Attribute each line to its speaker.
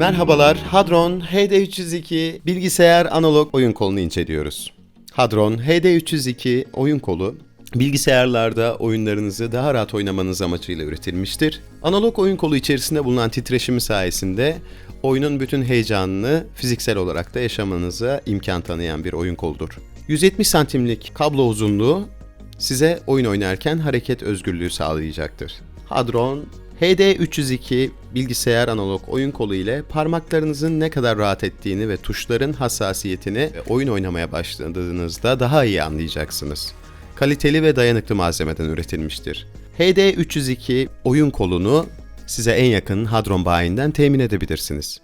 Speaker 1: Merhabalar, Hadron HD302 bilgisayar analog oyun kolunu inceliyoruz. Hadron HD302 oyun kolu, bilgisayarlarda oyunlarınızı daha rahat oynamanız amacıyla üretilmiştir. Analog oyun kolu içerisinde bulunan titreşimi sayesinde oyunun bütün heyecanını fiziksel olarak da yaşamanıza imkan tanıyan bir oyun koludur. 170 santimlik kablo uzunluğu size oyun oynarken hareket özgürlüğü sağlayacaktır. Hadron HD302 bilgisayar analog oyun kolu ile parmaklarınızın ne kadar rahat ettiğini ve tuşların hassasiyetini oyun oynamaya başladığınızda daha iyi anlayacaksınız. Kaliteli ve dayanıklı malzemeden üretilmiştir. HD302 oyun kolunu size en yakın Hadron bayinden temin edebilirsiniz.